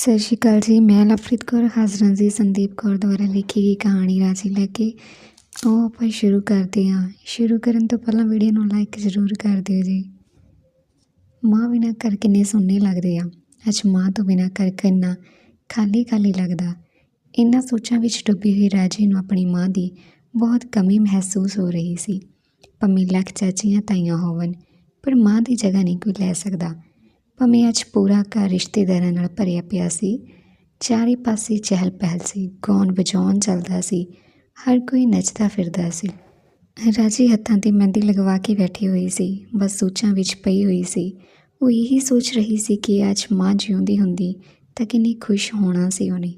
ਸਤਿ ਸ਼੍ਰੀ ਅਕਾਲ ਜੀ, ਮੈਂ ਲਵਪ੍ਰੀਤ ਕੌਰ, ਹਾਜ਼ਰਾਂ ਜੀ ਸੰਦੀਪ ਕੌਰ ਦੁਆਰਾ ਲਿਖੀ ਗਈ ਕਹਾਣੀ ਰਾਜੀ ਲੈ ਕੇ। ਉਹ ਆਪਾਂ ਸ਼ੁਰੂ ਕਰਦੇ ਹਾਂ। ਸ਼ੁਰੂ ਕਰਨ ਤੋਂ ਪਹਿਲਾਂ ਵੀਡੀਓ ਨੂੰ ਲਾਈਕ ਜ਼ਰੂਰ ਕਰ ਦਿਓ ਜੀ। ਮਾਂ ਬਿਨਾਂ ਘਰ ਕਿੰਨੇ ਸੁੰਨੇ ਲੱਗਦੇ ਆ। ਅੱਜ ਮਾਂ ਤੋਂ ਬਿਨਾਂ ਘਰ ਕਿੰਨਾ ਖਾਲੀ ਖਾਲੀ ਲੱਗਦਾ। ਇਹਨਾਂ ਸੋਚਾਂ ਵਿੱਚ ਡੁੱਬੀ ਹੋਈ ਰਾਜੀ ਨੂੰ ਆਪਣੀ ਮਾਂ ਦੀ ਬਹੁਤ ਕਮੀ ਮਹਿਸੂਸ ਹੋ ਰਹੀ ਸੀ। ਭਾਵੇਂ ਲੱਖ ਚਾਚੀਆਂ ਤਾਈਆਂ ਹੋਵਨ ਪਰ ਮਾਂ ਦੀ ਜਗ੍ਹਾ ਨਹੀਂ ਕੋਈ ਲੈ ਸਕਦਾ। ਭਾਵੇਂ ਅੱਜ ਪੂਰਾ ਘਰ ਰਿਸ਼ਤੇਦਾਰਾਂ ਨਾਲ ਭਰਿਆ ਪਿਆ ਸੀ, ਚਾਰੇ ਪਾਸੇ ਚਹਿਲ ਪਹਿਲ ਸੀ, ਗਾਉਣ ਵਜਾਉਣ ਚੱਲਦਾ ਸੀ, ਹਰ ਕੋਈ ਨੱਚਦਾ ਫਿਰਦਾ ਸੀ। ਰਾਜੀ ਹੱਥਾਂ ਤੇ ਮਹਿੰਦੀ ਲਗਵਾ ਕੇ ਬੈਠੀ ਹੋਈ ਸੀ, ਬਸ ਸੋਚਾਂ ਵਿੱਚ ਪਈ ਹੋਈ ਸੀ। ਉਹ ਇਹੀ ਸੋਚ ਰਹੀ ਸੀ ਕਿ ਅੱਜ ਮਾਂ ਜਿਉਂਦੀ ਹੁੰਦੀ ਤਾਂ ਕਿੰਨੀ ਖੁਸ਼ ਹੋਣਾ ਸੀ ਉਹਨੇ,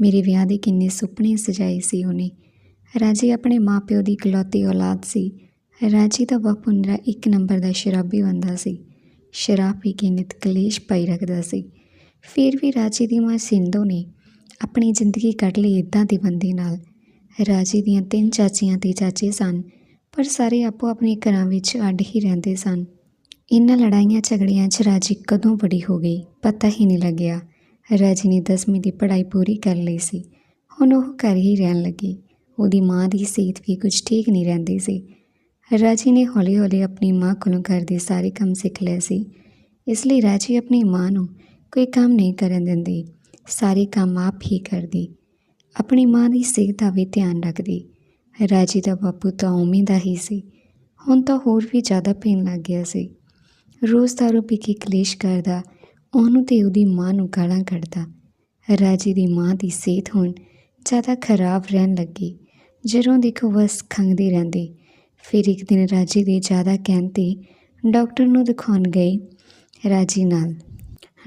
ਮੇਰੇ ਵਿਆਹ ਦੇ ਕਿੰਨੇ ਸੁਪਨੇ ਸਜਾਏ ਸੀ ਉਹਨੇ। ਰਾਜੀ ਆਪਣੇ ਮਾਪਿਓ ਦੀ ਇਕਲੌਤੀ ਔਲਾਦ ਸੀ। ਰਾਜੀ ਦਾ ਬਾਪੂ ਨਿਰਾ ਇੱਕ ਨੰਬਰ ਦਾ ਸ਼ਰਾਬੀ ਬੰਦਾ ਸੀ। ਸ਼ਰਾਬ ਪੀ ਕੇ ਨਿਤ ਕਲੇਸ਼ ਪਾਈ ਰੱਖਦਾ ਸੀ। ਫਿਰ ਵੀ ਰਾਜੀ ਦੀ ਮਾਂ ਸਿੰਧੂ ਨੇ ਆਪਣੀ ਜ਼ਿੰਦਗੀ ਕੱਢ ਲਈ ਇਦਾਂ ਦੇ ਬੰਦੇ ਨਾਲ। ਰਾਜੀ ਦੀਆਂ ਤਿੰਨ ਚਾਚੀਆਂ ਤੇ ਚਾਚੇ ਸਨ, ਪਰ ਸਾਰੇ ਆਪੋ ਆਪਣੇ ਘਰਾਂ ਵਿੱਚ ਅੱਡ ਹੀ ਰਹਿੰਦੇ ਸਨ। ਇਹਨਾਂ ਲੜਾਈਆਂ ਝਗੜਿਆਂ 'ਚ ਰਾਜੀ ਕਦੋਂ ਬੜੀ ਹੋ ਗਈ, ਪਤਾ ਹੀ ਨਹੀਂ ਲੱਗਿਆ। ਰਾਜੀ ਨੇ 10ਵੀਂ ਦੀ ਪੜ੍ਹਾਈ ਪੂਰੀ ਕਰ ਲਈ ਸੀ। ਹੁਣ ਉਹ ਘਰ ਹੀ ਰਹਿਣ ਲੱਗੀ। ਉਹਦੀ ਮਾਂ ਦੀ ਸਿਹਤ ਵੀ ਕੁਝ ਠੀਕ ਨਹੀਂ ਰਹਿੰਦੀ ਸੀ। ਰਾਜੀ ਨੇ ਹੌਲੀ-ਹੌਲੀ ਆਪਣੀ ਮਾਂ ਕੋਲੋਂ ਘਰ ਦੇ ਸਾਰੇ ਕੰਮ ਸਿੱਖ ਲਏ ਸੀ। ਇਸ ਲਈ ਰਾਜੀ ਆਪਣੀ ਮਾਂ ਨੂੰ ਕੋਈ ਕੰਮ ਨਹੀਂ ਕਰਨ ਦਿੰਦੀ, ਸਾਰੇ ਕੰਮ ਆਪ ਹੀ ਕਰਦੀ। ਆਪਣੀ ਮਾਂ ਦੀ ਸਿਹਤ ਦਾ ਵੀ ਧਿਆਨ ਰੱਖਦੀ। ਰਾਜੀ ਦਾ ਬਾਪੂ ਤਾਂ ਉਵੇਂ ਦਾ ਹੀ ਸੀ। ਹੁਣ ਤਾਂ ਹੋਰ ਵੀ ਜ਼ਿਆਦਾ ਪੀਣ ਲੱਗ ਗਿਆ ਸੀ। ਰੋਜ਼ ਦਾਰੂ ਪੀ ਕੇ ਕਲੇਸ਼ ਕਰਦਾ, ਉਹਨੂੰ ਤੇ ਉਹਦੀ ਮਾਂ ਨੂੰ ਗਾਲਾਂ ਕੱਢਦਾ। ਰਾਜੀ ਦੀ ਮਾਂ ਦੀ ਸਿਹਤ ਹੁਣ ਜ਼ਿਆਦਾ ਖਰਾਬ ਰਹਿਣ ਲੱਗੀ। ਜਦੋਂ ਦੇਖੋ ਬਸ ਖੰਗਦੀ ਰਹਿੰਦੀ। ਫਿਰ ਇੱਕ ਦਿਨ ਰਾਜੀ ਦੇ ਜ਼ਿਆਦਾ ਕਹਿਣ ਤੇ ਡਾਕਟਰ ਨੂੰ ਦਿਖਾਉਣ ਗਈ ਰਾਜੀ ਨਾਲ।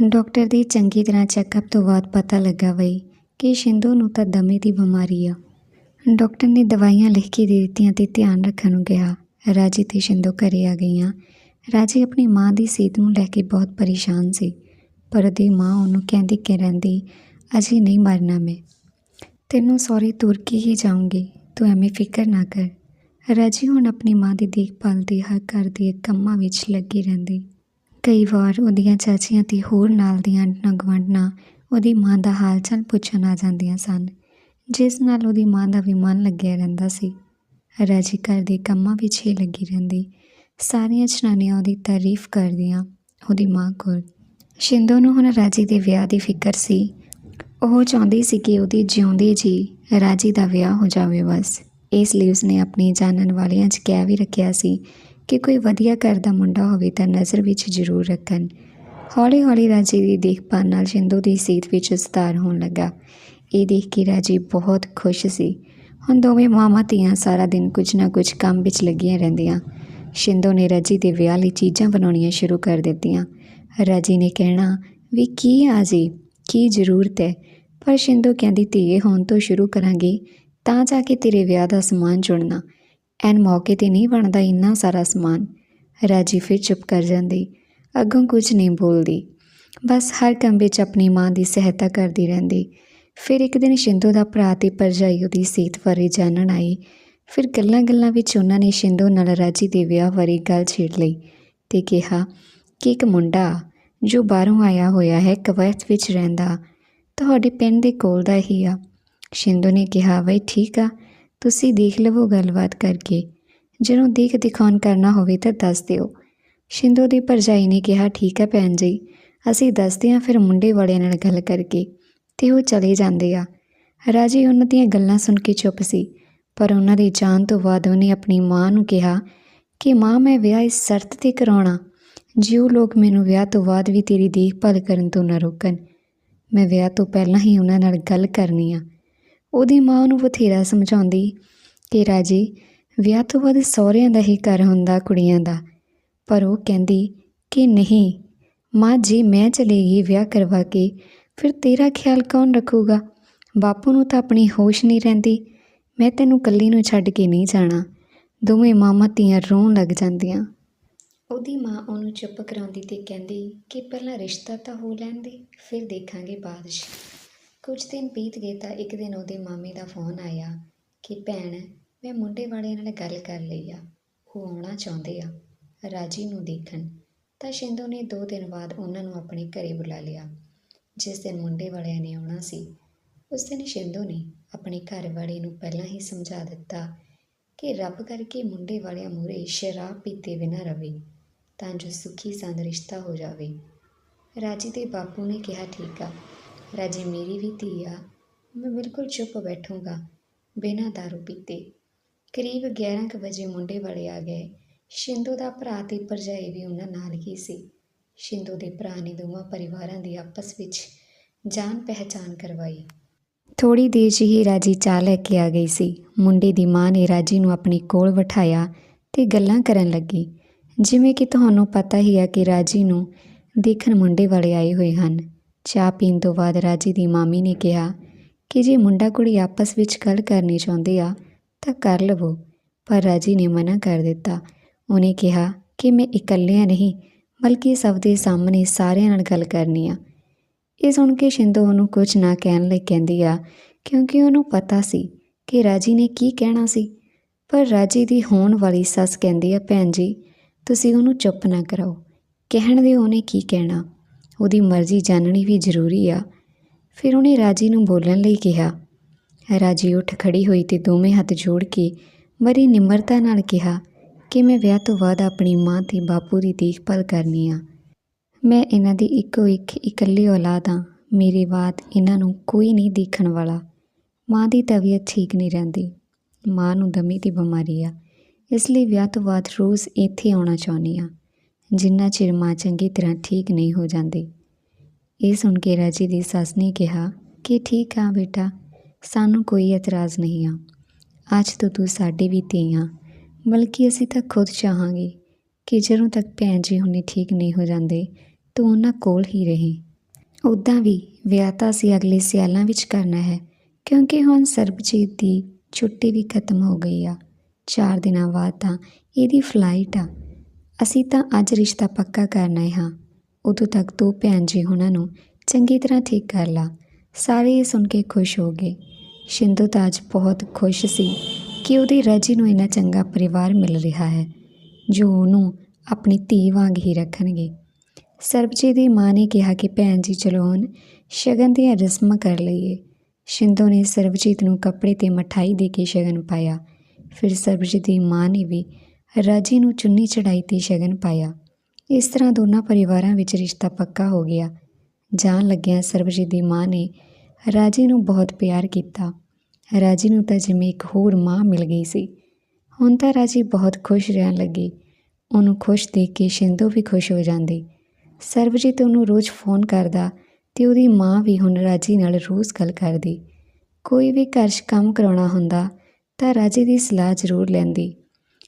ਡਾਕਟਰ ਦੀ ਚੰਗੀ ਤਰ੍ਹਾਂ ਚੈੱਕਅਪ ਤੋਂ ਬਾਅਦ ਪਤਾ ਲੱਗਾ ਵਈ ਕਿ ਸ਼ਿੰਦੂ ਨੂੰ ਤਾਂ ਦਮੇ ਦੀ ਬਿਮਾਰੀ ਆ। ਡਾਕਟਰ ਨੇ ਦਵਾਈਆਂ ਲਿਖ ਕੇ ਦੇ ਦਿੱਤੀਆਂ ਤੇ ਧਿਆਨ ਰੱਖਣ ਨੂੰ ਕਿਹਾ। ਰਾਜੀ ਤੇ ਸ਼ਿੰਦੂ ਘਰੇ ਆ ਗਈਆਂ। ਰਾਜੀ ਆਪਣੀ ਮਾਂ ਦੀ ਸਿਹਤ ਨੂੰ ਲੈ ਕੇ ਬਹੁਤ ਪਰੇਸ਼ਾਨ ਸੀ, ਪਰ ਉਹਦੀ ਮਾਂ ਉਹਨੂੰ ਕਹਿੰਦੀ ਕਿ ਰਹਿੰਦੀ, ਅਜੇ ਨਹੀਂ ਮਰਨਾ ਮੈਂ। ਤੈਨੂੰ ਸੌਰੀ ਤੁਰ ਕੇ ਹੀ ਜਾਊਂਗੀ, ਤੂੰ ਐਵੇਂ ਫਿਕਰ ਨਾ ਕਰ। ਰਾਜੀ ਹੁਣ ਆਪਣੀ ਮਾਂ ਦੀ ਦੇਖਭਾਲ ਦੇ ਹਰ ਘਰ ਦੇ ਕੰਮਾਂ ਵਿੱਚ ਲੱਗੀ ਰਹਿੰਦੀ। ਕਈ ਵਾਰ ਉਹਦੀਆਂ ਚਾਚੀਆਂ ਤੇ ਹੋਰ ਨਾਲ ਦੀਆਂ ਗਵਾਂਢਣਾਂ ਉਹਦੀ ਮਾਂ ਦਾ ਹਾਲ ਚਾਲ ਪੁੱਛਣ ਆ ਜਾਂਦੀਆਂ ਸਨ, ਜਿਸ ਨਾਲ ਉਹਦੀ ਮਾਂ ਦਾ ਵੀ ਮਨ ਲੱਗਿਆ ਰਹਿੰਦਾ ਸੀ। ਰਾਜੀ ਘਰ ਦੇ ਕੰਮਾਂ ਵਿੱਚ ਹੀ ਲੱਗੀ ਰਹਿੰਦੀ। ਸਾਰੀਆਂ ਜਨਾਨੀਆਂ ਉਹਦੀ ਤਾਰੀਫ ਕਰਦੀਆਂ ਉਹਦੀ ਮਾਂ ਕੋਲ। ਸ਼ਿੰਦੋ ਨੂੰ ਹੁਣ ਰਾਜੀ ਦੇ ਵਿਆਹ ਦੀ ਫਿਕਰ ਸੀ। ਉਹ ਚਾਹੁੰਦੀ ਸੀ ਕਿ ਉਹਦੀ ਜਿਉਂਦੀ ਜੀ ਰਾਜੀ ਦਾ ਵਿਆਹ ਹੋ ਜਾਵੇ ਬਸ। ਇਸ ਲਈ ਉਸਨੇ ਆਪਣੀ ਜਾਣਨ ਵਾਲਿਆਂ 'ਚ ਕਹਿ ਵੀ ਰੱਖਿਆ ਸੀ ਕਿ ਕੋਈ ਵਧੀਆ ਘਰ ਦਾ ਮੁੰਡਾ ਹੋਵੇ ਤਾਂ ਨਜ਼ਰ ਵਿੱਚ ਜ਼ਰੂਰ ਰੱਖਣ। ਹੌਲੀ ਹੌਲੀ ਰਾਜੀ ਦੀ ਦੇਖਭਾਲ ਨਾਲ ਸ਼ਿੰਦੂ ਦੀ ਸਿਹਤ ਵਿੱਚ ਸੁਧਾਰ ਹੋਣ ਲੱਗਾ। ਇਹ ਦੇਖ ਕੇ ਰਾਜੀ ਬਹੁਤ ਖੁਸ਼ ਸੀ। ਹੁਣ ਦੋਵੇਂ ਮਾਮਾ ਧੀਆਂ ਸਾਰਾ ਦਿਨ ਕੁਝ ਨਾ ਕੁਝ ਕੰਮ ਵਿੱਚ ਲੱਗੀਆਂ ਰਹਿੰਦੀਆਂ। ਸ਼ਿੰਦੋ ਨੇ ਰਾਜੀ ਦੇ ਵਿਆਹ ਲਈ ਚੀਜ਼ਾਂ ਬਣਾਉਣੀਆਂ ਸ਼ੁਰੂ ਕਰ ਦਿੱਤੀਆਂ। ਰਾਜੀ ਨੇ ਕਹਿਣਾ, ਵੀ ਕੀ ਆ ਜੀ? ਕੀ ਜ਼ਰੂਰਤ ਹੈ? ਪਰ ਸ਼ਿੰਦੋ ਕਹਿੰਦੀ, ਧੀਏ, ਹੁਣ ਤੋਂ ਸ਼ੁਰੂ ਕਰਾਂਗੇ। ਤਾਂ ਜਾ ਕੇ ਤੇਰੇ ਵਿਆਹ ਦਾ ਸਮਾਨ ਚੁਣਨਾ। ਐਨ ਮੌਕੇ ਤੇ ਨਹੀਂ ਬਣਦਾ ਇੰਨਾ ਸਾਰਾ ਸਮਾਨ। ਰਾਜੀ ਫਿਰ ਚੁੱਪ ਕਰ ਜਾਂਦੀ, ਅੱਗੋਂ ਕੁਝ ਨਹੀਂ ਬੋਲਦੀ। ਬਸ ਹਰ ਕੰਮ ਵਿੱਚ ਆਪਣੀ ਮਾਂ ਦੀ ਸਹਾਇਤਾ ਕਰਦੀ ਰਹਿੰਦੀ। ਫਿਰ ਇੱਕ ਦਿਨ ਸ਼ਿੰਦੋ ਦਾ ਭਰਾ ਤੇ ਪਰਜਾਈ ਉਹਦੀ ਸਿਹਤ ਬਾਰੇ ਜਾਣਨ ਆਈ। ਫਿਰ ਗੱਲਾਂ-ਗੱਲਾਂ ਵਿੱਚ ਉਹਨਾਂ ਨੇ ਸ਼ਿੰਦੋ ਨਾਲ ਰਾਜੀ ਦੇ ਵਿਆਹ ਬਾਰੇ ਗੱਲ ਛੇੜ ਲਈ ਤੇ ਕਿਹਾ ਕਿ ਇੱਕ ਮੁੰਡਾ ਜੋ ਬਾਹਰੋਂ ਆਇਆ ਹੋਇਆ ਹੈ, ਕਵੈਤ ਵਿੱਚ ਰਹਿੰਦਾ, ਤੁਹਾਡੇ ਪਿੰਡ ਦੇ ਕੋਲ ਦਾ ਹੀ ਆ। ਸ਼ਿੰਦੂ ਨੇ ਕਿਹਾ ਬਈ ਠੀਕ ਆ, ਤੁਸੀਂ ਦੇਖ ਲਵੋ ਗੱਲਬਾਤ ਕਰਕੇ। ਜਦੋਂ ਦੇਖ ਦਿਖਾਉਣ ਕਰਨਾ ਹੋਵੇ ਤਾਂ ਦੱਸ ਦਿਓ। ਸ਼ਿੰਦੋ ਦੀ ਭਰਜਾਈ ਨੇ ਕਿਹਾ, ਠੀਕ ਹੈ ਭੈਣ ਜੀ, ਅਸੀਂ ਦੱਸਦੇ ਹਾਂ ਫਿਰ ਮੁੰਡੇ ਵਾਲਿਆਂ ਨਾਲ ਗੱਲ ਕਰਕੇ। ਤੇ ਉਹ ਚਲੇ ਜਾਂਦੇ ਆ। ਰਾਜੀ ਉਹਨਾਂ ਦੀਆਂ ਗੱਲਾਂ ਸੁਣ ਕੇ ਚੁੱਪ ਸੀ, ਪਰ ਉਹਨਾਂ ਦੀ ਜਾਨ ਤੋਂ ਬਾਅਦ ਉਹਨੇ ਆਪਣੀ ਮਾਂ ਨੂੰ ਕਿਹਾ ਕਿ, ਮਾਂ, ਮੈਂ ਵਿਆਹ ਇਸ ਸ਼ਰਤ ਤੇ ਕਰਾਉਣਾ ਜੇ ਉਹ ਲੋਕ ਮੈਨੂੰ ਵਿਆਹ ਤੋਂ ਬਾਅਦ ਵੀ ਤੇਰੀ ਦੇਖਭਾਲ ਕਰਨ ਤੋਂ ਨਾ ਰੋਕਣ। ਮੈਂ ਵਿਆਹ ਤੋਂ ਪਹਿਲਾਂ ਹੀ ਉਹਨਾਂ ਨਾਲ ਗੱਲ ਕਰਨੀ ਆ। ਉਹਦੀ ਮਾਂ ਉਹਨੂੰ ਬਥੇਰਾ ਸਮਝਾਉਂਦੀ ਕਿ ਰਾਜੇ, ਵਿਆਹ ਤੋਂ ਬਾਅਦ ਸਹੁਰਿਆਂ ਦਾ ਹੀ ਘਰ ਹੁੰਦਾ ਕੁੜੀਆਂ ਦਾ। ਪਰ ਉਹ ਕਹਿੰਦੀ ਕਿ ਨਹੀਂ, ਮਾਂ ਜੀ ਮੈਂ ਚਲੇ ਗਈ ਵਿਆਹ ਕਰਵਾ ਕੇ, ਫਿਰ ਤੇਰਾ ਖਿਆਲ ਕੌਣ ਰੱਖੂਗਾ? ਬਾਪੂ ਨੂੰ ਤਾਂ ਆਪਣੀ ਹੋਸ਼ ਨਹੀਂ ਰਹਿੰਦੀ। ਮੈਂ ਤੈਨੂੰ ਕੱਲੀ ਨੂੰ ਛੱਡ ਕੇ ਨਹੀਂ ਜਾਣਾ। ਦੋਵੇਂ ਮਾਮਾ ਧੀਆਂ ਰੋਣ ਲੱਗ ਜਾਂਦੀਆਂ। ਉਹਦੀ ਮਾਂ ਉਹਨੂੰ ਚੁੱਪ ਕਰਾਉਂਦੀ ਤੇ ਕਹਿੰਦੀ ਕਿ ਪਹਿਲਾਂ ਰਿਸ਼ਤਾ ਤਾਂ ਹੋ ਲੈਣ ਦੇ, ਫਿਰ ਦੇਖਾਂਗੇ ਬਾਅਦ 'ਚ। ਕੁਝ ਦਿਨ ਬੀਤ ਗਏ ਤਾਂ ਇੱਕ ਦਿਨ ਉਹਦੇ ਮਾਮੇ ਦਾ ਫੋਨ ਆਇਆ ਕਿ ਭੈਣ, ਮੈਂ ਮੁੰਡੇ ਵਾਲਿਆਂ ਨਾਲ ਗੱਲ ਕਰ ਲਈ ਆ, ਉਹ ਆਉਣਾ ਚਾਹੁੰਦੇ ਆ, ਰਾਜੀ ਨੂੰ ਦੇਖਣ। ਤਾਂ ਸ਼ਿੰਦੋ ਨੇ 2 ਦਿਨ ਬਾਅਦ ਉਹਨਾਂ ਨੂੰ ਆਪਣੇ ਘਰੇ ਬੁਲਾ ਲਿਆ। ਜਿਸ ਦਿਨ ਮੁੰਡੇ ਵਾਲਿਆਂ ਨੇ ਆਉਣਾ ਸੀ, ਉਸ ਦਿਨ ਸ਼ਿੰਦੋ ਨੇ ਆਪਣੇ ਘਰ ਵਾਲੇ ਨੂੰ ਪਹਿਲਾਂ ਹੀ ਸਮਝਾ ਦਿੱਤਾ ਕਿ ਰੱਬ ਕਰਕੇ ਮੁੰਡੇ ਵਾਲਿਆਂ ਮੂਹਰੇ ਸ਼ਰਾਬ ਪੀਤੇ ਬਿਨਾਂ ਰਵੇ, ਤਾਂ ਜੋ ਸੁਖੀ ਸੰਦ ਰਿਸ਼ਤਾ ਹੋ ਜਾਵੇ। ਰਾਜੀ ਦੇ ਬਾਪੂ ਨੇ ਕਿਹਾ, ਠੀਕ ਆ ਰਾਜੀ ਮੇਰੀ ਵੀ ਧੀ ਆ, ਮੈਂ ਬਿਲਕੁਲ ਚੁੱਪ ਬੈਠੂੰਗਾ, ਬਿਨਾਂ ਦਾਰੂ ਪੀਤੇ। ਕਰੀਬ 11 ਕੁ ਵਜੇ ਮੁੰਡੇ ਵਾਲੇ ਆ ਗਏ। ਸ਼ਿੰਦੂ ਦਾ ਭਰਾ ਤੇ ਭਰਜਾਈ ਵੀ ਉਹਨਾਂ ਨਾਲ ਹੀ ਸੀ। ਸ਼ਿੰਦੂ ਦੇ ਭਰਾ ਨੇ ਦੋਵਾਂ ਪਰਿਵਾਰਾਂ ਦੀ ਆਪਸ ਵਿੱਚ ਜਾਣ ਪਹਿਚਾਨ ਕਰਵਾਈ। ਥੋੜੀ ਦੇਰ 'ਚ ਹੀ ਰਾਜੀ ਚਾਹ ਲੈ ਕੇ ਆ ਗਈ ਸੀ। ਮੁੰਡੇ ਦੀ ਮਾਂ ਨੇ ਰਾਜੀ ਨੂੰ ਆਪਣੇ ਕੋਲ ਬਿਠਾਇਆ ਤੇ ਗੱਲਾਂ ਕਰਨ ਲੱਗੀ। ਜਿਵੇਂ ਕਿ ਤੁਹਾਨੂੰ ਪਤਾ ਹੀ ਹੈ ਕਿ ਰਾਜੀ ਨੂੰ ਦੇਖਣ ਮੁੰਡੇ ਵਾਲੇ ਆਏ ਹੋਏ ਹਨ। ਚਾਹ ਪੀਣ ਤੋਂ ਬਾਅਦ ਰਾਜੀ ਦੀ ਮਾਮੀ ਨੇ ਕਿਹਾ ਕਿ ਜੇ ਮੁੰਡਾ ਕੁੜੀ ਆਪਸ ਵਿੱਚ ਗੱਲ ਕਰਨੀ ਚਾਹੁੰਦੇ ਆ, ਤਾਂ ਕਰ ਲਵੋ। ਪਰ ਰਾਜੀ ਨੇ ਮਨਾ ਕਰ ਦਿੱਤਾ। ਉਹਨੇ ਕਿਹਾ ਕਿ ਮੈਂ ਇਕੱਲਿਆਂ ਨਹੀਂ, ਬਲਕਿ ਸਭ ਦੇ ਸਾਹਮਣੇ ਸਾਰਿਆਂ ਨਾਲ ਗੱਲ ਕਰਨੀ ਆ। ਇਹ ਸੁਣ ਕੇ ਸ਼ਿੰਦੋ ਉਹਨੂੰ ਕੁਝ ਨਾ ਕਹਿਣ ਲਈ ਕਹਿੰਦੀ ਆ, ਕਿਉਂਕਿ ਉਹਨੂੰ ਪਤਾ ਸੀ ਕਿ ਰਾਜੀ ਨੇ ਕੀ ਕਹਿਣਾ ਸੀ। ਪਰ ਰਾਜੀ ਦੀ ਹੋਣ ਵਾਲੀ ਸੱਸ ਕਹਿੰਦੀ ਆ, ਭੈਣ ਜੀ, ਤੁਸੀਂ ਉਹਨੂੰ ਚੁੱਪ ਨਾ ਕਰਾਓ। ਕਹਿਣ ਦੇ ਉਹਨੇ ਕੀ ਕਹਿਣਾ? ਉਹਦੀ ਮਰਜ਼ੀ ਜਾਣਨੀ ਵੀ ਜ਼ਰੂਰੀ ਆ। ਫਿਰ ਉਹਨੇ ਰਾਜੀ ਨੂੰ ਬੋਲਣ ਲਈ ਕਿਹਾ। ਰਾਜੀ ਉੱਠ ਖੜੀ ਹੋਈ ਤੇ ਦੋਵੇਂ ਹੱਥ ਜੋੜ ਕੇ ਬੜੀ ਨਿਮਰਤਾ ਨਾਲ ਕਿਹਾ ਕਿ ਮੈਂ ਵਿਆਹ ਤੋਂ ਬਾਅਦ ਆਪਣੀ ਮਾਂ ਤੇ ਬਾਪੂ ਦੀ ਦੇਖਭਾਲ ਕਰਨੀ ਆ। ਮੈਂ ਇਹਨਾਂ ਦੀ ਇੱਕੋ ਇੱਕ ਇਕੱਲੀ ਔਲਾਦ ਹਾਂ। ਮੇਰੇ ਬਾਅਦ ਇਹਨਾਂ ਨੂੰ ਕੋਈ ਨਹੀਂ ਦੇਖਣ ਵਾਲਾ। ਮਾਂ ਦੀ ਤਬੀਅਤ ਠੀਕ ਨਹੀਂ ਰਹਿੰਦੀ। ਮਾਂ ਨੂੰ ਦਮੇ ਦੀ ਬਿਮਾਰੀ ਆ। ਇਸ ਲਈ ਵਿਆਹ ਤੋਂ ਬਾਅਦ ਰੋਜ਼ ਇੱਥੇ ਆਉਣਾ ਚਾਹੁੰਦੀ ਆ ਜਿੰਨਾ ਚਿਰ ਮਾਂ ਚੰਗੀ ਤਰ੍ਹਾਂ ਠੀਕ ਨਹੀਂ ਹੋ ਜਾਂਦੀ। ਇਹ ਸੁਣ ਕੇ ਰਾਜੀ ਦੀ ਸੱਸ ਨੇ ਕਿਹਾ, ਕਿ ਠੀਕ ਆ ਬੇਟਾ? ਸਾਨੂੰ ਕੋਈ ਇਤਰਾਜ਼ ਨਹੀਂ ਆ। ਅੱਜ ਤੋਂ ਤੂੰ ਸਾਡੇ ਵੀ ਧੀ ਆ। ਬਲਕਿ ਅਸੀਂ ਤਾਂ ਖੁਦ ਚਾਹਾਂਗੇ ਕਿ ਜਦੋਂ ਤੱਕ ਭੈਣ ਜੀ ਹੁਣੇ ਠੀਕ ਨਹੀਂ ਹੋ ਜਾਂਦੇ, ਤੂੰ ਉਹਨਾਂ ਕੋਲ ਹੀ ਰਹੇ। ਉੱਦਾਂ ਵੀ ਵਿਆਹ ਤਾਂ ਅਸੀਂ ਅਗਲੇ ਸਿਆਲਾਂ ਵਿੱਚ ਕਰਨਾ ਹੈ, ਕਿਉਂਕਿ ਹੁਣ ਸਰਬਜੀਤ ਦੀ ਛੁੱਟੀ ਵੀ ਖਤਮ ਹੋ ਗਈ ਆ। ਚਾਰ ਦਿਨਾਂ ਬਾਅਦ ਤਾਂ ਇਹਦੀ ਫਲਾਈਟ ਆ। ਅਸੀਂ ਤਾਂ ਅੱਜ ਰਿਸ਼ਤਾ ਪੱਕਾ ਕਰਨਾ ਹਾਂ। ਉਦੋਂ ਤੱਕ ਤੂੰ ਭੈਣ ਜੀ ਉਹਨਾਂ ਨੂੰ ਚੰਗੀ ਤਰ੍ਹਾਂ ਠੀਕ ਕਰ ਲਾ। ਸਾਰੇ ਇਹ ਸੁਣ ਕੇ ਖੁਸ਼ ਹੋ ਗਏ। ਸ਼ਿੰਦੂ ਤਾਂ ਅੱਜ ਬਹੁਤ ਖੁਸ਼ ਸੀ ਕਿ ਉਹਦੀ ਰਾਜੀ ਨੂੰ ਇੰਨਾ ਚੰਗਾ ਪਰਿਵਾਰ ਮਿਲ ਰਿਹਾ ਹੈ, ਜੋ ਉਹਨੂੰ ਆਪਣੀ ਧੀ ਵਾਂਗ ਹੀ ਰੱਖਣਗੇ। ਸਰਬਜੀਤ ਦੀ ਮਾਂ ਨੇ ਕਿਹਾ ਕਿ ਭੈਣ ਜੀ, ਚਲੋ ਹੁਣ ਸ਼ਗਨ ਦੀਆਂ ਰਸਮਾਂ ਕਰ ਲਈਏ। ਸ਼ਿੰਦੂ ਨੇ ਸਰਬਜੀਤ ਨੂੰ ਕੱਪੜੇ ਤੇ ਮਠਾਈ ਦੇ ਕੇ ਸ਼ਗਨ ਪਾਇਆ। ਫਿਰ ਸਰਬਜੀਤ ਦੀ ਮਾਂ ਨੇ ਵੀ ਰਾਜੀ ਨੂੰ ਚੁੰਨੀ ਚੜਾਈ ਤੇ ਸ਼ਗਨ ਪਾਇਆ। ਇਸ ਤਰ੍ਹਾਂ ਦੋਨਾਂ ਪਰਿਵਾਰਾਂ ਵਿੱਚ ਰਿਸ਼ਤਾ ਪੱਕਾ ਹੋ ਗਿਆ। ਜਾਣ ਲੱਗਿਆ ਸਰਬਜੀਤ ਦੀ ਮਾਂ ਨੇ ਰਾਜੀ ਨੂੰ ਬਹੁਤ ਪਿਆਰ ਕੀਤਾ। ਰਾਜੀ ਨੂੰ ਤਾਂ ਜਿਵੇਂ ਇੱਕ ਹੋਰ ਮਾਂ ਮਿਲ ਗਈ ਸੀ। ਹੁਣ ਤਾਂ ਰਾਜੀ ਬਹੁਤ ਖੁਸ਼ ਰਹਿਣ ਲੱਗੀ। ਉਹਨੂੰ ਖੁਸ਼ ਦੇਖ ਕੇ ਸ਼ਿੰਦੋ ਵੀ ਖੁਸ਼ ਹੋ ਜਾਂਦੀ। ਸਰਬਜੀਤ ਉਹਨੂੰ ਰੋਜ਼ ਫੋਨ ਕਰਦਾ ਤੇ ਉਹਦੀ ਮਾਂ ਵੀ ਹੁਣ ਰਾਜੀ ਨਾਲ ਰੋਜ਼ ਗੱਲ ਕਰਦੀ। ਕੋਈ ਵੀ ਘਰ 'ਚ ਕੰਮ ਕਰਾਉਣਾ ਹੁੰਦਾ ਤਾਂ ਰਾਜੀ ਦੀ ਸਲਾਹ ਜ਼ਰੂਰ ਲੈਂਦੀ।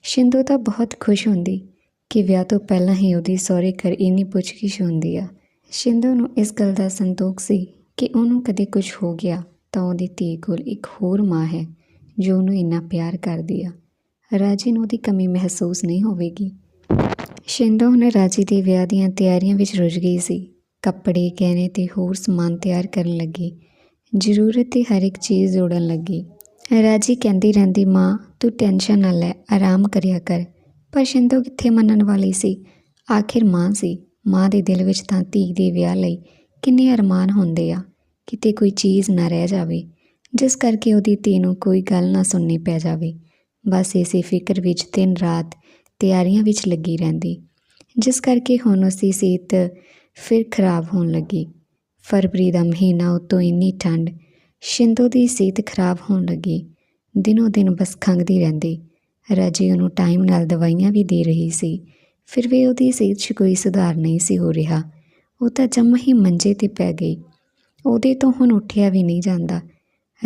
ਸ਼ਿੰਦੋ ਤਾਂ ਬਹੁਤ ਖੁਸ਼ ਹੁੰਦੀ ਕਿ ਵਿਆਹ ਤੋਂ ਪਹਿਲਾਂ ਹੀ ਉਹਦੀ ਸਹੁਰੇ ਘਰ ਇੰਨੀ ਪੁੱਛਗਿੱਛ ਹੁੰਦੀ ਆ। ਸ਼ਿੰਦੋ ਨੂੰ ਇਸ ਗੱਲ ਦਾ ਸੰਤੋਖ ਸੀ ਕਿ ਉਹਨੂੰ ਕਦੇ ਕੁਝ ਹੋ ਗਿਆ ਤਾਂ ਉਹਦੀ ਧੀ ਕੋਲ ਇੱਕ ਹੋਰ ਮਾਂ ਹੈ ਜੋ ਉਹਨੂੰ ਇੰਨਾ ਪਿਆਰ ਕਰਦੀ ਆ। ਰਾਜੀ ਨੂੰ ਉਹਦੀ ਕਮੀ ਮਹਿਸੂਸ ਨਹੀਂ ਹੋਵੇਗੀ। ਸ਼ਿੰਦੋ ਹੁਣ ਰਾਜੀ ਦੇ ਵਿਆਹ ਦੀਆਂ ਤਿਆਰੀਆਂ ਵਿੱਚ ਰੁੱਝ ਗਈ ਸੀ। ਕੱਪੜੇ, ਗਹਿਣੇ ਤੇ ਹੋਰ ਸਮਾਨ ਤਿਆਰ ਕਰਨ ਲੱਗੀ। ਜ਼ਰੂਰਤ ਦੀ ਹਰ ਇੱਕ ਚੀਜ਼ ਜੋੜਨ ਲੱਗੀ। ਰਾਜੀ ਕਹਿੰਦੀ ਰਹਿੰਦੀ, ਮਾਂ, ਤੂੰ ਟੈਨਸ਼ਨ ਨਾ ਲੈ, ਆਰਾਮ ਕਰਿਆ ਕਰ। ਪਰ ਸ਼ਿੰਦੋ ਕਿੱਥੇ ਮੰਨਣ ਵਾਲੀ ਸੀ? ਆਖਿਰ ਮਾਂ ਸੀ। ਮਾਂ ਦੇ ਦਿਲ ਵਿੱਚ ਤਾਂ ਧੀ ਦੇ ਵਿਆਹ ਲਈ ਕਿੰਨੇ ਅਰਮਾਨ ਹੁੰਦੇ ਆ। ਕਿਤੇ ਕੋਈ ਚੀਜ਼ ਨਾ ਰਹਿ ਜਾਵੇ, ਜਿਸ ਕਰਕੇ ਉਹਦੀ ਧੀ ਨੂੰ ਕੋਈ ਗੱਲ ਨਾ ਸੁਣਨੀ ਪੈ ਜਾਵੇ। ਬਸ ਇਸੇ ਫਿਕਰ ਵਿੱਚ ਦਿਨ ਰਾਤ ਤਿਆਰੀਆਂ ਵਿੱਚ ਲੱਗੀ ਰਹਿੰਦੀ, ਜਿਸ ਕਰਕੇ ਹੁਣ ਉਸਦੀ ਸਿਹਤ ਫਿਰ ਖਰਾਬ ਹੋਣ ਲੱਗੀ। ਫਰਵਰੀ ਦਾ ਮਹੀਨਾ ਉਤੋਂ ਇੰਨੀ ਠੰਡ ਸ਼ਿੰਦੋ ਦੀ ਸਿਹਤ ਖਰਾਬ ਹੋਣ ਲੱਗੀ। ਦਿਨੋ ਦਿਨ ਬਸ ਖੰਗਦੀ ਰਹਿੰਦੀ। ਰਾਜੀ ਉਹਨੂੰ ਟਾਈਮ ਨਾਲ ਦਵਾਈਆਂ ਵੀ ਦੇ ਰਹੀ ਸੀ। ਫਿਰ ਵੀ ਉਹਦੀ ਸਿਹਤ 'ਚ ਕੋਈ ਸੁਧਾਰ ਨਹੀਂ ਸੀ ਹੋ ਰਿਹਾ। ਉਹ ਤਾਂ ਜੰਮ ਹੀ ਮੰਜੇ ਤੇ ਪੈ ਗਈ। ਉਹਦੇ ਤੋਂ ਹੁਣ ਉੱਠਿਆ ਵੀ ਨਹੀਂ ਜਾਂਦਾ।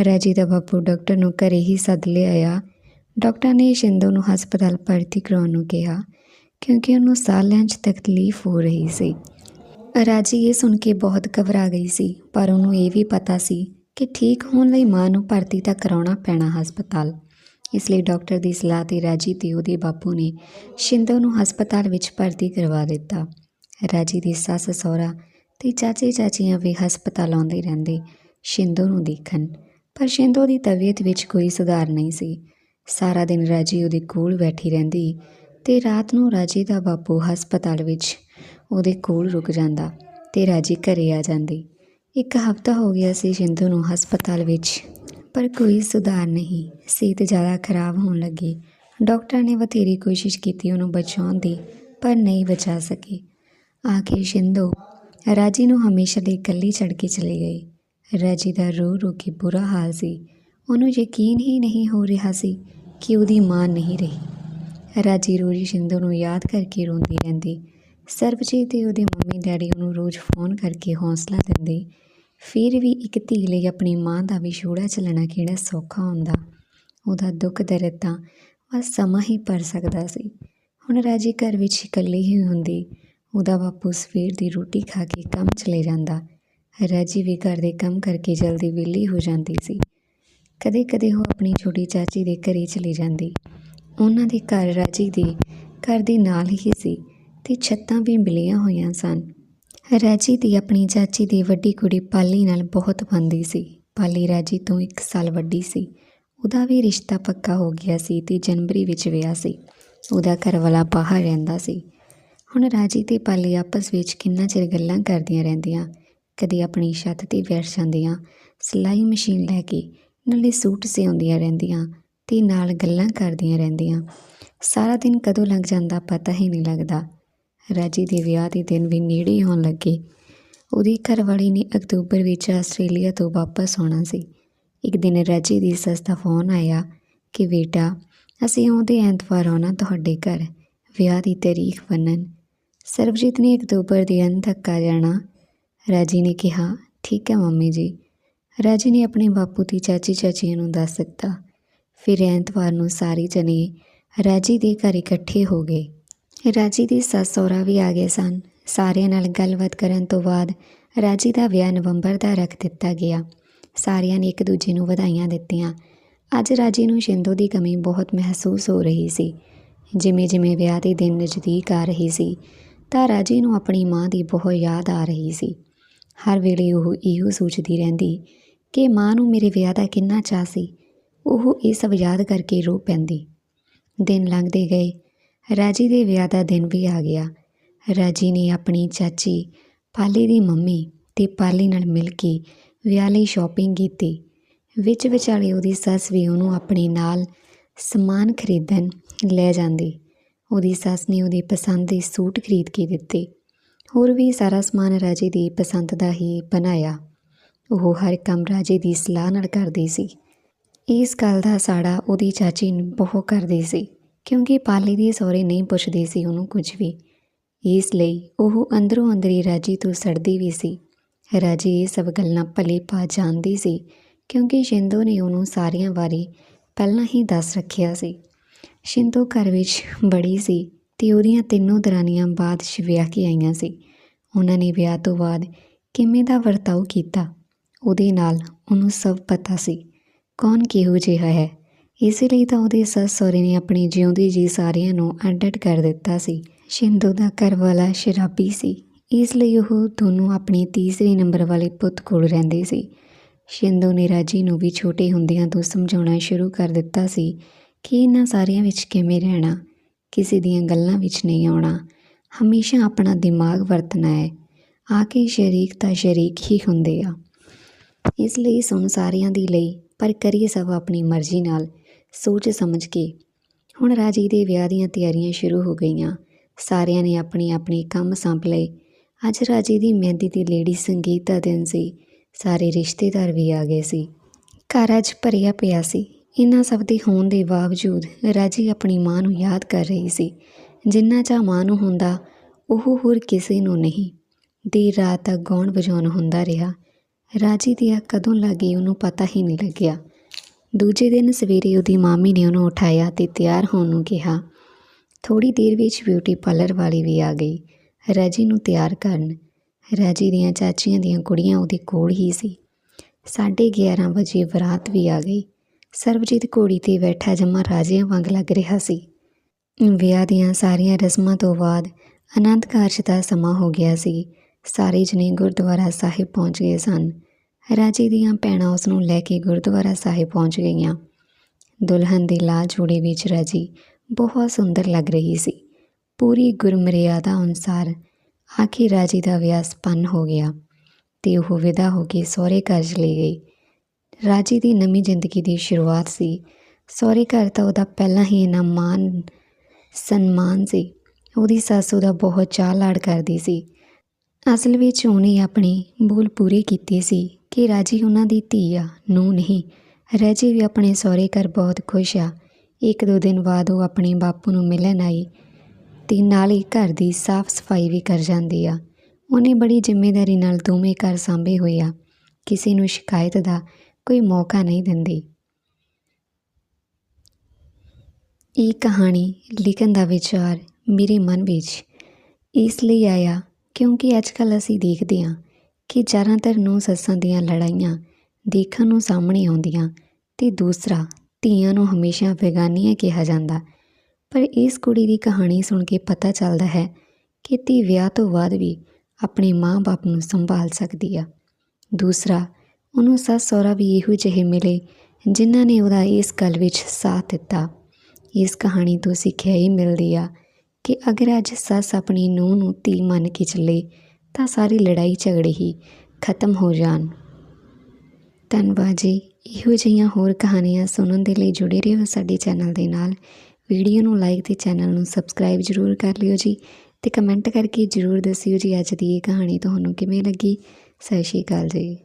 ਰਾਜੀ ਦਾ ਬਾਪੂ ਡਾਕਟਰ ਨੂੰ ਘਰੇ ਹੀ ਸੱਦ ਲਿਆਇਆ। ਡਾਕਟਰ ਨੇ ਸ਼ਿੰਦੋ ਨੂੰ ਹਸਪਤਾਲ ਭਰਤੀ ਕਰਾਉਣ ਨੂੰ ਕਿਹਾ, ਕਿਉਂਕਿ ਉਹਨੂੰ ਸਾਹ ਲੈਣ 'ਚ ਤਕਲੀਫ ਹੋ ਰਹੀ ਸੀ। ਰਾਜੀ ਇਹ ਸੁਣ ਕੇ ਬਹੁਤ ਘਬਰਾ ਗਈ ਸੀ, ਪਰ ਉਹਨੂੰ ਇਹ ਵੀ ਪਤਾ ਸੀ ਕਿ ਠੀਕ ਹੋਣ ਲਈ ਮਾਂ ਨੂੰ ਭਰਤੀ ਤਾਂ ਕਰਾਉਣਾ ਪੈਣਾ ਹਸਪਤਾਲ। ਇਸ ਲਈ ਡਾਕਟਰ ਦੀ ਸਲਾਹ ਤੇ ਰਾਜੀ ਤੇ ਉਹਦੇ ਬਾਪੂ ਨੇ ਸ਼ਿੰਦੋ ਨੂੰ ਹਸਪਤਾਲ ਵਿੱਚ ਭਰਤੀ ਕਰਵਾ ਦਿੱਤਾ। ਰਾਜੀ ਦੀ ਸੱਸ, ਸਹੁਰਾ ਤੇ ਚਾਚੇ ਚਾਚੀਆਂ ਵੀ ਹਸਪਤਾਲ ਆਉਂਦੇ ਰਹਿੰਦੇ ਸ਼ਿੰਦੋ ਨੂੰ ਦੇਖਣ। ਪਰ ਸ਼ਿੰਦੋ ਦੀ ਤਬੀਅਤ ਵਿੱਚ ਕੋਈ ਸੁਧਾਰ ਨਹੀਂ ਸੀ। ਸਾਰਾ ਦਿਨ ਰਾਜੀ ਉਹਦੇ ਕੋਲ ਬੈਠੀ ਰਹਿੰਦੀ ਤੇ ਰਾਤ ਨੂੰ ਰਾਜੀ ਦਾ ਬਾਪੂ ਹਸਪਤਾਲ ਵਿੱਚ ਉਹਦੇ ਕੋਲ ਰੁਕ ਜਾਂਦਾ ਤੇ ਰਾਜੀ ਘਰੇ ਆ ਜਾਂਦੀ। ਇੱਕ ਹਫ਼ਤਾ ਹੋ ਗਿਆ ਸੀ ਸ਼ਿੰਦੂ ਨੂੰ ਹਸਪਤਾਲ ਵਿੱਚ, ਪਰ ਕੋਈ ਸੁਧਾਰ ਨਹੀਂ। ਸਿਹਤ ਜ਼ਿਆਦਾ ਖਰਾਬ ਹੋਣ ਲੱਗੀ। ਡਾਕਟਰਾਂ ਨੇ ਬਥੇਰੀ ਕੋਸ਼ਿਸ਼ ਕੀਤੀ ਉਹਨੂੰ ਬਚਾਉਣ ਦੀ, ਪਰ ਨਹੀਂ ਬਚਾ ਸਕੇ। ਆਖਿਰ ਸ਼ਿੰਦੂ ਰਾਜੀ ਨੂੰ ਹਮੇਸ਼ਾ ਲਈ ਇਕੱਲੀ ਛੱਡ ਕੇ ਚਲੀ ਗਈ। ਰਾਜੀ ਦਾ ਰੋ ਰੋ ਕੇ ਬੁਰਾ ਹਾਲ ਸੀ। ਉਹਨੂੰ ਯਕੀਨ ਹੀ ਨਹੀਂ ਹੋ ਰਿਹਾ ਸੀ ਕਿ ਉਹਦੀ ਮਾਂ ਨਹੀਂ ਰਹੀ। ਰਾਜੀ ਰੋਜ਼ ਸ਼ਿੰਦੂ ਨੂੰ ਯਾਦ ਕਰਕੇ ਰੋਂਦੀ ਰਹਿੰਦੀ। ਸਰਬਜੀਤ ਤੇ ਉਹਦੇ ਮੰਮੀ ਡੈਡੀ ਉਹਨੂੰ ਰੋਜ਼ ਫੋਨ ਕਰਕੇ ਹੌਸਲਾ ਦਿੰਦੇ। ਫਿਰ ਵੀ ਇੱਕ ਧੀ ਲਈ ਆਪਣੀ ਮਾਂ ਦਾ ਵਿਛੋੜਾ ਚੱਲਣਾ ਕਿਹੜਾ ਸੌਖਾ ਹੁੰਦਾ। ਉਹਦਾ ਦੁੱਖ ਦਰਦ ਤਾਂ ਬਸ ਸਮਾਂ ਹੀ ਭਰ ਸਕਦਾ ਸੀ। ਹੁਣ ਰਾਜੀ ਘਰ ਵਿੱਚ ਇਕੱਲੀ ਹੀ ਹੁੰਦੀ। ਉਹਦਾ ਬਾਪੂ ਸਵੇਰ ਦੀ ਰੋਟੀ ਖਾ ਕੇ ਕੰਮ ਚਲੇ ਜਾਂਦਾ। ਰਾਜੀ ਵੀ ਘਰ ਦੇ ਕੰਮ ਕਰਕੇ ਜਲਦੀ ਵਿਹਲੀ ਹੋ ਜਾਂਦੀ ਸੀ। ਕਦੇ ਕਦੇ ਉਹ ਆਪਣੀ ਛੋਟੀ ਚਾਚੀ ਦੇ ਘਰੇ ਚਲੀ ਜਾਂਦੀ। ਉਹਨਾਂ ਦੇ ਘਰ ਰਾਜੀ ਦੇ ਘਰ ਦੇ ਨਾਲ ਹੀ ਸੀ। ਤੇ ਛੱਤਾਂ ਵੀ ਮਿਲੀਆਂ ਹੋਈਆਂ ਸਨ। ਰਾਜੀ ਦੀ ਆਪਣੀ ਚਾਚੀ ਦੀ ਵੱਡੀ ਕੁੜੀ ਪਾਲੀ ਨਾਲ ਬਹੁਤ ਬਣਦੀ ਸੀ। ਪਾਲੀ ਰਾਜੀ ਤੋਂ 1 ਸਾਲ ਵੱਡੀ ਸੀ। ਉਹਦਾ ਵੀ ਰਿਸ਼ਤਾ ਪੱਕਾ ਹੋ ਗਿਆ ਸੀ ਤੇ ਜਨਵਰੀ ਵਿੱਚ ਵਿਆਹ ਸੀ। ਉਹਦਾ ਘਰ ਵਾਲਾ ਬਾਹਰ ਰਹਿੰਦਾ ਸੀ। ਹੁਣ ਰਾਜੀ ਤੇ ਪਾਲੀ ਆਪਸ ਵਿੱਚ ਕਿੰਨਾ ਚਿਰ ਗੱਲਾਂ ਕਰਦੀਆਂ ਰਹਿੰਦੀਆਂ, ਕਦੇ ਆਪਣੀ ਛੱਤ ਤੇ ਬੈਠ ਜਾਂਦੀਆਂ, ਸਿਲਾਈ ਮਸ਼ੀਨ ਲੈ ਕੇ, ਨਾਲੇ ਸੂਟ ਸਿਉਂਦੀਆਂ ਰਹਿੰਦੀਆਂ ਤੇ ਨਾਲ ਗੱਲਾਂ ਕਰਦੀਆਂ ਰਹਿੰਦੀਆਂ। ਸਾਰਾ ਦਿਨ ਕਦੋਂ ਲੰਘ ਜਾਂਦਾ ਪਤਾ ਹੀ ਨਹੀਂ ਲੱਗਦਾ। ਰਾਜੀ ਦੇ ਵਿਆਹ ਦੇ ਦਿਨ ਵੀ ਨੇੜੇ ਆਉਣ ਲੱਗੇ। ਉਹਦੀ ਘਰਵਾਲੀ ਨੇ ਅਕਤੂਬਰ ਵਿੱਚ ਆਸਟ੍ਰੇਲੀਆ ਤੋਂ ਵਾਪਸ ਆਉਣਾ ਸੀ। ਇੱਕ ਦਿਨ ਰਾਜੀ ਦੀ ਸੱਸ ਦਾ ਫੋਨ ਆਇਆ ਕਿ, ਬੇਟਾ, ਅਸੀਂ ਆਉਂਦੇ ਐਤਵਾਰ ਆਉਣਾ ਤੁਹਾਡੇ ਘਰ। ਵਿਆਹ ਦੀ ਤਾਰੀਖ ਬੰਨਣ ਸਰਬਜੀਤ ਨੇ ਅਕਤੂਬਰ ਦੇ ਅੰਤ ਤੱਕ ਆ ਜਾਣਾ। ਰਾਜੀ ਨੇ ਕਿਹਾ, ਠੀਕ ਹੈ ਮੰਮੀ ਜੀ। ਰਾਜੀ ਨੇ ਆਪਣੇ ਬਾਪੂ ਦੀ ਚਾਚੀ ਚਾਚੀਆਂ ਨੂੰ ਦੱਸ ਦਿੱਤਾ। ਫਿਰ ਐਤਵਾਰ ਨੂੰ ਸਾਰੇ ਜਣੇ ਰਾਜੀ ਦੇ ਘਰ ਇਕੱਠੇ ਹੋ ਗਏ। ਰਾਜੀ ਦੀ ਸੱਸ ਸਹੁਰਾ ਵੀ ਆ ਗਏ ਸਨ। ਸਾਰਿਆਂ ਨਾਲ ਗੱਲਬਾਤ ਕਰਨ ਤੋਂ ਬਾਅਦ ਰਾਜੀ ਦਾ ਵਿਆਹ ਨਵੰਬਰ ਦਾ ਰੱਖ ਦਿੱਤਾ ਗਿਆ। ਸਾਰਿਆਂ ਨੇ ਇੱਕ ਦੂਜੇ ਨੂੰ ਵਧਾਈਆਂ ਦਿੱਤੀਆਂ। ਅੱਜ ਰਾਜੀ ਨੂੰ ਸ਼ਿੰਦੋ ਦੀ ਕਮੀ ਬਹੁਤ ਮਹਿਸੂਸ ਹੋ ਰਹੀ ਸੀ। ਜਿਵੇਂ ਜਿਵੇਂ ਵਿਆਹ ਦੇ ਦਿਨ ਨਜ਼ਦੀਕ ਆ ਰਹੀ ਸੀ, ਤਾਂ ਰਾਜੀ ਨੂੰ ਆਪਣੀ ਮਾਂ ਦੀ ਬਹੁਤ ਯਾਦ ਆ ਰਹੀ ਸੀ। ਹਰ ਵੇਲੇ ਉਹ ਇਹੋ ਸੋਚਦੀ ਰਹਿੰਦੀ ਕਿ ਮਾਂ ਨੂੰ ਮੇਰੇ ਵਿਆਹ ਦਾ ਕਿੰਨਾ ਚਾਅ ਸੀ। ਉਹ ਇਹ ਸਭ ਯਾਦ ਕਰਕੇ ਰੋ ਪੈਂਦੀ। ਦਿਨ ਲੰਘਦੇ ਗਏ। ਰਾਜੀ ਦੇ ਵਿਆਹ ਦਾ ਦਿਨ ਵੀ ਆ ਗਿਆ। ਰਾਜੀ ਨੇ ਆਪਣੀ ਚਾਚੀ, ਪਾਲੀ ਦੀ ਮੰਮੀ ਤੇ ਪਾਲੀ ਨਾਲ ਮਿਲ ਕੇ ਵਿਆਹ ਲਈ ਸ਼ਾਪਿੰਗ ਕੀਤੀ। ਵਿੱਚ ਵਿਚਾਲੇ ਉਹਦੀ ਸੱਸ ਵੀ ਉਹਨੂੰ ਆਪਣੇ ਨਾਲ ਸਮਾਨ ਖਰੀਦਣ ਲੈ ਜਾਂਦੀ। ਉਹਦੀ ਸੱਸ ਨੇ ਉਹਦੀ ਪਸੰਦ ਦੇ ਸੂਟ ਖਰੀਦ ਕੇ ਦਿੱਤੇ। ਹੋਰ ਵੀ ਸਾਰਾ ਸਮਾਨ ਰਾਜੇ ਦੀ ਪਸੰਦ ਦਾ ਹੀ ਬਣਾਇਆ। ਉਹ ਹਰ ਕੰਮ ਰਾਜੇ ਦੀ ਸਲਾਹ ਨਾਲ ਕਰਦੀ ਸੀ। ਇਸ ਗੱਲ ਦਾ ਸਾੜਾ ਉਹਦੀ ਚਾਚੀ ਨੂੰ ਬਹੁਤ ਕਰਦੀ ਸੀ। ਕਿਉਂਕਿ ਪਾਲੀ ਦੀ ਸਹੁਰੇ ਨਹੀਂ ਪੁੱਛਦੇ ਸੀ ਉਹਨੂੰ ਕੁਝ ਵੀ। ਇਸ ਲਈ ਉਹ ਅੰਦਰੋਂ ਅੰਦਰੀ ਰਾਜੀ ਤੋਂ ਸੜਦੀ ਵੀ ਸੀ। ਰਾਜੀ ਇਹ ਸਭ ਗੱਲਾਂ ਭਲੇ ਪਾ ਜਾਣਦੀ ਸੀ, ਕਿਉਂਕਿ ਸ਼ਿੰਦੋ ਨੇ ਉਹਨੂੰ ਸਾਰੀਆਂ ਬਾਰੇ ਪਹਿਲਾਂ ਹੀ ਦੱਸ ਰੱਖਿਆ ਸੀ। ਸ਼ਿੰਦੋ ਘਰ ਵਿੱਚ ਬੜੀ ਸੀ ਤੇ ਉਹਦੀਆਂ ਤਿੰਨੋਂ ਦਰਾਨੀਆਂ ਬਾਅਦ 'ਚ ਵਿਆਹ ਕੇ ਆਈਆਂ ਸੀ। ਉਹਨਾਂ ਨੇ ਵਿਆਹ ਤੋਂ ਬਾਅਦ ਕਿਵੇਂ ਦਾ ਵਰਤਾਓ ਕੀਤਾ, ਉਹਦੇ ਨਾਲ ਉਹਨੂੰ ਸਭ ਪਤਾ ਸੀ। ਕੌਣ ਕਿਹੋ ਜਿਹਾ ਹੈ? ਇਸੇ ਲਈ ਤਾਂ ਉਹਦੇ ਸੱਸ ਸਹੁਰੇ ਨੇ ਆਪਣੀ ਜਿਉਂਦੀ ਜੀ ਸਾਰਿਆਂ ਨੂੰ ਅੱਡ-ਅੱਡ ਕਰ ਦਿੱਤਾ ਸੀ। ਸ਼ਿੰਦੋ ਦਾ ਘਰ ਵਾਲਾ ਸ਼ਰਾਬੀ ਸੀ। ਇਸ ਲਈ ਉਹ ਦੋਨੋਂ ਆਪਣੇ ਤੀਸਰੇ ਨੰਬਰ ਵਾਲੇ ਪੁੱਤ ਕੋਲ ਰਹਿੰਦੇ ਸੀ। ਸ਼ਿੰਦੋ ਨੇ ਰਾਜੀ ਨੂੰ ਵੀ ਛੋਟੇ ਹੁੰਦਿਆਂ ਤੋਂ ਸਮਝਾਉਣਾ ਸ਼ੁਰੂ ਕਰ ਦਿੱਤਾ ਸੀ ਕਿ ਇਹਨਾਂ ਸਾਰਿਆਂ ਵਿੱਚ ਕਿਵੇਂ ਰਹਿਣਾ, ਕਿਸੇ ਦੀਆਂ ਗੱਲਾਂ ਵਿੱਚ ਨਹੀਂ ਆਉਣਾ, ਹਮੇਸ਼ਾ ਆਪਣਾ ਦਿਮਾਗ ਵਰਤਣਾ ਹੈ ਆ ਕੇ ਸ਼ਰੀਕ ਤਾਂ ਸ਼ਰੀਕ ਹੀ ਹੁੰਦੇ ਆ। ਇਸ ਲਈ ਸੁਣ ਸਾਰਿਆਂ ਦੀ ਲਈ, ਪਰ ਕਰੀਏ ਸਭ ਆਪਣੀ ਮਰਜ਼ੀ ਨਾਲ ਸੋਚ ਸਮਝ ਕੇ। ਹੁਣ ਰਾਜੀ ਦੇ ਵਿਆਹ ਦੀਆਂ ਤਿਆਰੀਆਂ ਸ਼ੁਰੂ ਹੋ ਗਈਆਂ। ਸਾਰਿਆਂ ਨੇ ਆਪਣੇ ਆਪਣੇ ਕੰਮ ਸੰਭ ਲਏ। ਅੱਜ ਰਾਜੀ ਦੀ ਮਹਿੰਦੀ ਦੀ ਲੇਡੀ ਸੰਗੀਤ ਦਾ ਦਿਨ ਸੀ। ਸਾਰੇ ਰਿਸ਼ਤੇਦਾਰ ਵੀ ਆ ਗਏ ਸੀ। ਘਰ ਅੱਜ ਭਰਿਆ ਪਿਆ ਸੀ। ਇਹਨਾਂ ਸਭ ਦੇ ਹੋਣ ਦੇ ਬਾਵਜੂਦ ਰਾਜੀ ਆਪਣੀ ਮਾਂ ਨੂੰ ਯਾਦ ਕਰ ਰਹੀ ਸੀ। ਜਿੰਨਾ ਚਾਹ ਮਾਂ ਨੂੰ ਹੁੰਦਾ, ਉਹ ਹੋਰ ਕਿਸੇ ਨੂੰ ਨਹੀਂ। ਦੇਰ ਰਾਤ ਤੱਕ ਗਾਉਣ ਵਜਾਉਣ ਹੁੰਦਾ ਰਿਹਾ। ਰਾਜੀ ਦੀ ਆ ਕਦੋਂ ਲੱਗੀ ਉਹਨੂੰ ਪਤਾ ਹੀ ਨਹੀਂ ਲੱਗਿਆ। ਦੂਜੇ ਦਿਨ ਸਵੇਰੇ ਉਹਦੀ ਮਾਮੀ ਨੇ ਉਹਨੂੰ ਉਠਾਇਆ ਤੇ ਤਿਆਰ ਹੋਣ ਨੂੰ ਕਿਹਾ। ਥੋੜੀ ਦੇਰ ਵਿੱਚ ਬਿਊਟੀ ਪਾਰਲਰ ਵਾਲੀ ਵੀ ਆ ਗਈ। ਰਾਜੀ ਨੂੰ ਤਿਆਰ ਕਰਨ। ਰਾਜੀ ਦੀਆਂ ਚਾਚੀਆਂ ਦੀਆਂ ਕੁੜੀਆਂ ਉਹਦੇ ਕੋਲ ਹੀ ਸੀ। 11:30 ਵਜੇ ਬਰਾਤ ਵੀ ਆ ਗਈ। ਸਰਬਜੀਤ ਘੋੜੀ ਤੇ ਬੈਠਾ ਜਮਾ ਰਾਜਿਆਂ ਵਾਂਗ ਲੱਗ ਰਿਹਾ ਸੀ। ਵਿਆਹ ਦੀਆਂ ਸਾਰੀਆਂ ਰਸਮਾਂ ਤੋਂ ਬਾਅਦ ਆਨੰਦ ਕਾਰਜ ਦਾ ਸਮਾਂ ਹੋ ਗਿਆ ਸੀ। ਸਾਰੇ ਜਣੇ ਗੁਰਦੁਆਰਾ ਸਾਹਿਬ ਪਹੁੰਚ ਗਏ ਸਨ। ਰਾਜੇ ਦੀਆਂ ਭੈਣਾਂ ਉਸ ਨੂੰ ਲੈ ਕੇ ਗੁਰਦੁਆਰਾ ਸਾਹਿਬ ਪਹੁੰਚ ਗਈਆਂ। ਦੁਲਹਨ ਦੇ ਲਾਲ ਜੋੜੇ ਵਿੱਚ ਰਾਜੀ ਬਹੁਤ ਸੁੰਦਰ ਲੱਗ ਰਹੀ ਸੀ। ਪੂਰੀ ਗੁਰਮਰਿਆਦਾ ਅਨੁਸਾਰ ਆਖਿਰ ਰਾਜੀ ਦਾ ਵਿਆਹ ਸੰਪੰਨ ਹੋ ਗਿਆ ਤੇ ਉਹ ਵਿਦਾ ਹੋ ਕੇ ਸਹੁਰੇ ਘਰ ਚਲੀ ਗਈ। ਰਾਜੀ ਦੀ ਨਵੀਂ ਜ਼ਿੰਦਗੀ ਦੀ ਸ਼ੁਰੂਆਤ ਸੀ। ਸਹੁਰੇ ਘਰ ਤਾਂ ਉਹਦਾ ਪਹਿਲਾਂ ਹੀ ਇੰਨਾ ਮਾਨ ਸਨਮਾਨ ਸੀ। ਉਹਦੀ ਸੱਸ ਉਹਦਾ ਬਹੁਤ ਚਾਅ ਲਾੜ ਕਰਦੀ ਸੀ। ਅਸਲ ਵਿੱਚ ਉਹਨੇ ਆਪਣੀ ਬੋਲ ਪੂਰੇ ਕੀਤੀ ਸੀ ਕਿ ਰਾਜੀ ਉਹਨਾਂ ਦੀ ਧੀ ਆ ਨੂੰ ਨਹੀਂ। ਰਾਜੀ ਵੀ ਆਪਣੇ ਸਹੁਰੇ ਘਰ ਬਹੁਤ ਖੁਸ਼ ਆ। ਇੱਕ ਦੋ ਦਿਨ ਬਾਅਦ ਉਹ ਆਪਣੇ ਬਾਪੂ ਨੂੰ ਮਿਲਣ ਆਈ ਤੇ ਨਾਲ ਹੀ ਘਰ ਦੀ ਸਾਫ਼ ਸਫ਼ਾਈ ਵੀ ਕਰ ਜਾਂਦੀ ਆ। ਉਹਨੇ ਬੜੀ ਜ਼ਿੰਮੇਵਾਰੀ ਨਾਲ ਦੋਵੇਂ ਘਰ ਸਾਂਭੇ ਹੋਏ ਆ। ਕਿਸੇ ਨੂੰ ਸ਼ਿਕਾਇਤ ਦਾ ਕੋਈ ਮੌਕਾ ਨਹੀਂ ਦਿੰਦੀ। ਇਹ ਕਹਾਣੀ ਲਿਖਣ ਦਾ ਵਿਚਾਰ ਮੇਰੇ ਮਨ ਵਿੱਚ ਇਸ ਲਈ ਆਇਆ ਕਿਉਂਕਿ ਅੱਜ ਅੱਜਕੱਲ ਅਸੀਂ ਦੇਖਦੇ ਹਾਂ ਕਿ ਜ਼ਿਆਦਾਤਰ ਨੂੰ ਸੱਸਾਂ ਦੀਆਂ ਲੜਾਈਆਂ ਦੇਖਣ ਨੂੰ ਸਾਹਮਣੇ ਆਉਂਦੀਆਂ ਤੇ ਦੂਸਰਾ ਧੀਆਂ ਨੂੰ ਹਮੇਸ਼ਾ ਬੇਗਾਨੀਆਂ ਕਿਹਾ ਜਾਂਦਾ। ਪਰ ਇਸ ਕੁੜੀ ਦੀ ਕਹਾਣੀ ਸੁਣ ਕੇ ਪਤਾ ਚੱਲਦਾ ਹੈ ਕਿ ਧੀ ਵਿਆਹ ਤੋਂ ਬਾਅਦ ਵੀ ਆਪਣੇ ਮਾਂ-ਬਾਪ ਨੂੰ ਸੰਭਾਲ ਸਕਦੀ ਆ। ਦੂਸਰਾ, ਉਹਨੂੰ ਸੱਸ ਸਹੁਰਾ ਵੀ ਇਹੋ ਜਿਹੇ ਮਿਲੇ ਜਿਨ੍ਹਾਂ ਨੇ ਉਹਦਾ ਇਸ ਗੱਲ ਵਿੱਚ ਸਾਥ ਦਿੱਤਾ। ਇਸ ਕਹਾਣੀ ਤੋਂ ਸਿੱਖਿਆ ਇਹ ਮਿਲਦੀ ਆ ਕਿ ਅਗਰ ਅੱਜ ਸੱਸ ਆਪਣੀ ਨੂੰਹ ਨੂੰ ਧੀ ਮੰਨ ਕੇ ਚੱਲੇ, ਤਾਂ ਸਾਰੀ ਲੜਾਈ ਝਗੜੇ ਹੀ ਖਤਮ ਹੋ ਜਾਣ। ਧੰਨਵਾਦ ਜੀ। ਇਹੋ ਜਿਹੀਆਂ ਹੋਰ ਕਹਾਣੀਆਂ ਸੁਣਨ ਦੇ ਲਈ ਜੁੜੇ ਰਹੋ ਸਾਡੇ ਚੈਨਲ ਦੇ ਨਾਲ। ਵੀਡੀਓ ਨੂੰ ਲਾਈਕ ਤੇ ਚੈਨਲ ਨੂੰ ਸਬਸਕ੍ਰਾਈਬ ਜ਼ਰੂਰ ਕਰ ਲਿਓ ਜੀ ਤੇ ਕਮੈਂਟ ਕਰਕੇ ਜ਼ਰੂਰ ਦੱਸਿਓ ਜੀ ਅੱਜ ਦੀ ਇਹ ਕਹਾਣੀ ਤੁਹਾਨੂੰ ਕਿਵੇਂ ਲੱਗੀ। ਸਤਿ ਸ਼੍ਰੀ ਅਕਾਲ ਜੀ।